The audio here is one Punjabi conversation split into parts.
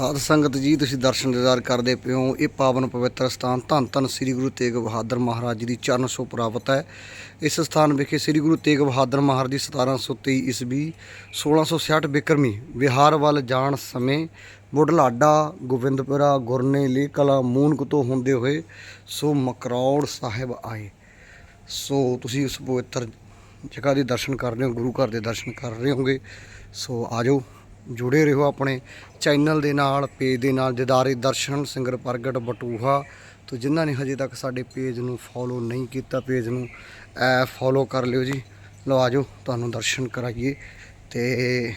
ਸਾਧ ਸੰਗਤ ਜੀ, ਤੁਸੀਂ ਦਰਸ਼ਨ ਦਿਦਾਰ ਕਰਦੇ ਪਿਓ ਇਹ ਪਾਵਨ ਪਵਿੱਤਰ ਸਥਾਨ ਧੰਨ ਧੰਨ ਸ੍ਰੀ ਗੁਰੂ ਤੇਗ ਬਹਾਦਰ ਮਹਾਰਾਜ ਜੀ ਦੀ ਚਰਨ ਛੋਹ ਪ੍ਰਾਪਤ ਹੈ। ਇਸ ਸਥਾਨ ਵਿਖੇ ਸ੍ਰੀ ਗੁਰੂ ਤੇਗ ਬਹਾਦਰ ਮਹਾਰਾਜ ਦੀ 1723 ਈਸਵੀ 1666 ਬਿਕਰਮੀ ਵਿਹਾਰ ਵੱਲ ਜਾਣ ਸਮੇਂ ਬੁਢਲਾਡਾ, ਗੋਬਿੰਦਪੁਰਾ, ਗੁਰਨੇ ਲੇਕਲਾ ਮੂਨਕ ਤੋਂ ਹੁੰਦੇ ਹੋਏ ਸੋ ਮਕਰੌੜ ਸਾਹਿਬ ਆਏ। ਸੋ ਤੁਸੀਂ ਉਸ ਪਵਿੱਤਰ ਜਗ੍ਹਾ ਦੇ ਦਰਸ਼ਨ ਕਰ ਰਹੇ ਹੋ, ਗੁਰੂ ਘਰ ਦੇ ਦਰਸ਼ਨ ਕਰ ਰਹੇ ਹੋਗੇ। ਸੋ ਆਜੋ ਜੁੜੇ ਰਹੋ ਆਪਣੇ ਚੈਨਲ ਦੇ ਨਾਲ, ਪੇਜ ਦੇ ਨਾਲ, ਜਦਾਰੇ ਦਰਸ਼ਨ, ਸਿੰਗਰ ਪ੍ਰਗਟ, ਬਟੂਹਾ। ਤੋ ਜਿਨ੍ਹਾਂ ਨੇ ਹਜੇ ਤੱਕ ਸਾਡੇ ਪੇਜ ਨੂੰ ਫੋਲੋ ਨਹੀਂ ਕੀਤਾ, ਪੇਜ ਨੂੰ ਐ ਫੋਲੋ ਕਰ ਲਿਓ ਜੀ। ਲਓ ਆਜੋ ਤੁਹਾਨੂੰ ਦਰਸ਼ਨ ਕਰਾਈਏ। ਤੇ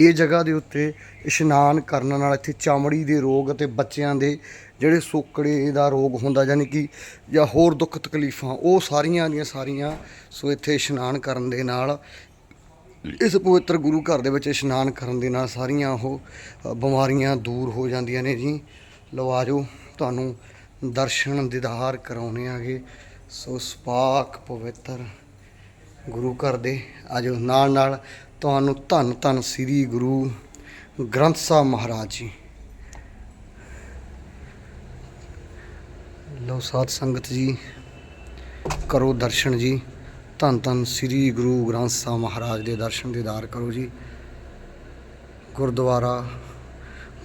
ਇਹ ਜਗ੍ਹਾ ਦੇ ਉੱਤੇ ਇਸ਼ਨਾਨ ਕਰਨ ਨਾਲ ਇੱਥੇ ਚਮੜੀ ਦੇ ਰੋਗ ਅਤੇ ਬੱਚਿਆਂ ਦੇ ਜਿਹੜੇ ਸੋਕੜੇ ਦਾ ਰੋਗ ਹੁੰਦਾ, ਯਾਨੀ ਕਿ ਜਾਂ ਹੋਰ ਦੁੱਖ ਤਕਲੀਫਾਂ, ਉਹ ਸਾਰੀਆਂ ਦੀਆਂ ਸਾਰੀਆਂ ਸੋ ਇੱਥੇ ਇਸ਼ਨਾਨ ਕਰਨ ਦੇ ਨਾਲ ਇਸ ਪਵਿੱਤਰ ਗੁਰੂ ਘਰ ਦੇ ਵਿੱਚ ਇਸ਼ਨਾਨ ਕਰਨ ਦੇ ਨਾਲ ਸਾਰੀਆਂ ਉਹ ਬਿਮਾਰੀਆਂ ਦੂਰ ਹੋ ਜਾਂਦੀਆਂ ਨੇ ਜੀ। ਲਓ ਆਜੋ, ਤੁਹਾਨੂੰ ਦਰਸ਼ਨ ਦੀਦਾਰ ਕਰਾਉਣੇ ਆਗੇ। ਸੋ ਸਪਾਕ ਪਵਿੱਤਰ ਗੁਰੂ ਘਰ ਦੇ। ਆਜੋ, ਨਾਲ ਨਾਲ ਤੁਹਾਨੂੰ ਧੰਨ ਧੰਨ ਸ੍ਰੀ ਗੁਰੂ ਗ੍ਰੰਥ ਸਾਹਿਬ ਮਹਾਰਾਜ ਜੀ। ਲਓ ਸਾਧ ਸੰਗਤ ਜੀ, ਕਰੋ ਦਰਸ਼ਨ ਜੀ। ਧੰਨ ਧੰਨ ਸ੍ਰੀ ਗੁਰੂ ਗ੍ਰੰਥ ਸਾਹਿਬ ਮਹਾਰਾਜ ਦੇ ਦਰਸ਼ਨ ਦੀਦਾਰ ਕਰੋ ਜੀ। ਗੁਰਦੁਆਰਾ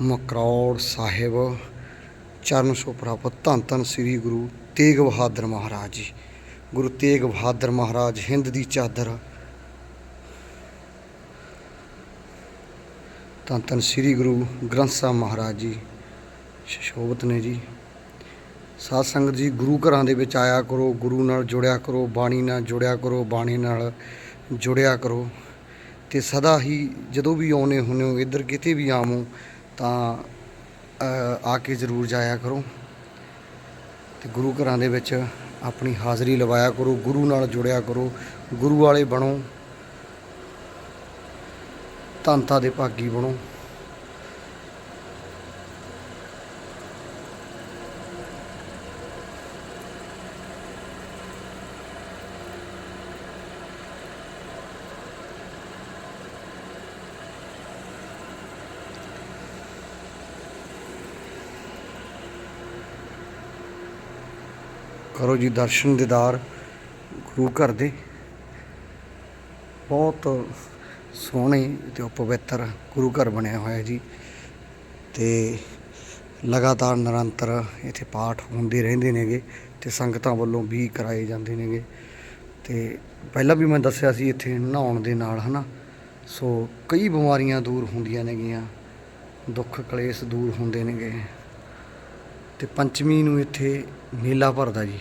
ਮਕਰੌੜ ਸਾਹਿਬ, ਚਰਨ ਸ਼ੋ ਪ੍ਰਾਪਤ। ਧੰਨ ਧੰਨ ਸ੍ਰੀ ਗੁਰੂ ਤੇਗ ਬਹਾਦਰ ਮਹਾਰਾਜ ਜੀ। ਗੁਰੂ ਤੇਗ ਬਹਾਦਰ ਮਹਾਰਾਜ ਹਿੰਦ ਦੀ ਚਾਦਰ। ਧੰਨ ਧੰਨ ਸ੍ਰੀ ਗੁਰੂ ਗ੍ਰੰਥ ਸਾਹਿਬ ਮਹਾਰਾਜ ਜੀ। ਸ਼ੋਭਤ ਨੇ ਜੀ। ਸਾਧ ਸੰਗਤ ਜੀ, ਗੁਰੂ ਘਰਾਂ ਦੇ ਵਿੱਚ ਆਇਆ ਕਰੋ, ਗੁਰੂ ਨਾਲ ਜੁੜਿਆ ਕਰੋ, ਬਾਣੀ ਨਾਲ ਜੁੜਿਆ ਕਰੋ, ਬਾਣੀ ਨਾਲ ਜੁੜਿਆ ਕਰੋ। ਤੇ ਸਦਾ ਹੀ ਜਦੋਂ ਵੀ ਆਉਨੇ ਹੁੰਨੇ ਹੋ, ਇੱਧਰ ਕਿਤੇ ਵੀ ਆਵੋ, ਤਾਂ ਆ ਕੇ ਜ਼ਰੂਰ ਜਾਇਆ ਕਰੋ। ਤੇ ਗੁਰੂ ਘਰਾਂ ਦੇ ਵਿੱਚ ਆਪਣੀ ਹਾਜ਼ਰੀ ਲਵਾਇਆ ਕਰੋ, ਗੁਰੂ ਨਾਲ ਜੁੜਿਆ ਕਰੋ, ਗੁਰੂ ਵਾਲੇ ਬਣੋ ਧੰਤਾ ਦੇ ਭਾਗੀ ਬਣੋ। ਕਰੋ ਜੀ ਦਰਸ਼ਨ ਦੀਦਾਰ ਗੁਰੂ ਘਰ ਦੇ। ਬਹੁਤ ਸੋਹਣੇ ਤੇ ਪਵਿੱਤਰ ਗੁਰੂ ਘਰ ਬਣਿਆ ਹੋਇਆ ਜੀ ਤੇ ਲਗਾਤਾਰ ਨਿਰੰਤਰ ਇੱਥੇ ਪਾਠ ਹੁੰਦੇ ਰਹਿੰਦੇ ਨੇਗੇ ਤੇ ਸੰਗਤਾਂ ਵੱਲੋਂ ਵੀ ਕਰਾਏ ਜਾਂਦੇ ਨੇਗੇ। ਤੇ ਪਹਿਲਾਂ ਵੀ ਮੈਂ ਦੱਸਿਆ ਸੀ ਇੱਥੇ ਨਹਾਉਣ ਦੇ ਨਾਲ, ਹਨਾ? ਸੋ ਕਈ ਬਿਮਾਰੀਆਂ ਦੂਰ ਹੁੰਦੀਆਂ ਨੇਗੀਆਂ, ਦੁੱਖ ਕਲੇਸ਼ ਦੂਰ ਹੁੰਦੇ ਨੇਗੇ। ਤੇ ਪੰਚਮੀ ਨੂੰ ਇੱਥੇ ਮੇਲਾ ਭਰਦਾ ਜੀ।